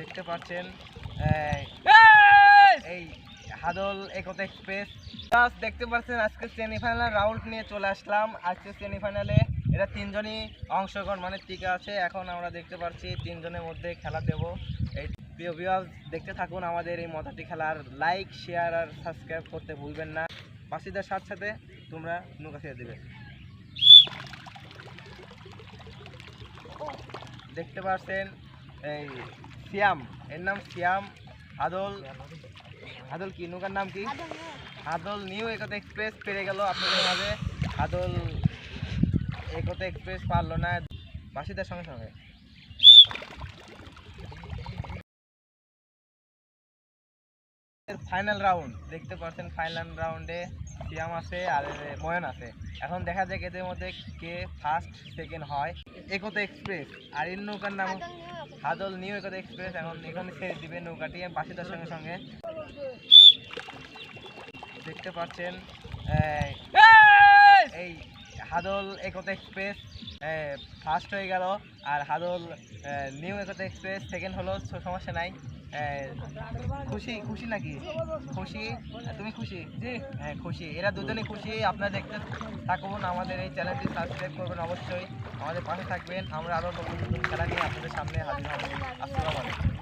দেখতে পাচ্ছেন এই, হাদল একতা এক্সপ্রেস Just দেখতে পাচ্ছেন আজকে সেমিফাইনাল রাউন্ড নিয়ে চলে আসলাম। আজকে সেমিফাইনালে এরা তিনজনই অংশগ্রহণ মানে টিকে আছে। এখন আমরা দেখতে পাচ্ছি তিনজনের মধ্যে খেলা দেব। এই প্রিয় ভিউয়ার্স দেখতে থাকুন আমাদের এই মজাটি খেলার লাইক শেয়ার আর সাবস্ক্রাইব করতে ভুলবেন না। পাশিদের সাথে সাথে তোমরা নৌকা খেয়ে দেবে। দেখতে পাচ্ছেন এই সিয়াম এর নাম শ্যাম আদল আদল কি? নৌকার নাম কি? আদল নিউ একতা এক্সপ্রেস পেরে গেল। আপনাদের মাঝে আদল একতা এক্সপ্রেস পারল না। বাসিদার সঙ্গে সঙ্গে। ফাইনাল রাউন্ড দেখতে পাচ্ছেন ফাইনাল রাউন্ডে সিয়াম আছে আর ময়ন আছে। এখন দেখা যাক এদের মধ্যে কে ফার্স্ট সেকেন্ড হয়। একতা এক্সপ্রেস আর এর নৌকার নাম হাদল নিউ একতা এক্সপ্রেস এখন এখানে ছেড়ে দিবে নৌকাটি বাসিদার সঙ্গে সঙ্গে। দেখতে পাচ্ছেন হাদল একতা এক্সপ্রেস ফার্স্ট হয়ে গেল। আর হাদল নিউ একতা এক্সপ্রেস সেকেন্ড হলো সমস্যা নাই। খুশি? খুশি নাকি? খুশি? তুমি খুশি? জি। হ্যাঁ খুশি। এরা দুজনেই খুশি। আপনারা দেখতে থাকুন আমাদের এই চ্যানেলটি সাবস্ক্রাইব করবেন অবশ্যই। আমাদের পাশে থাকবেন। আমরা আরও নতুন নতুন খেলা নিয়ে আপনাদের সামনে হাজির হব। আসসালামু আলাইকুম।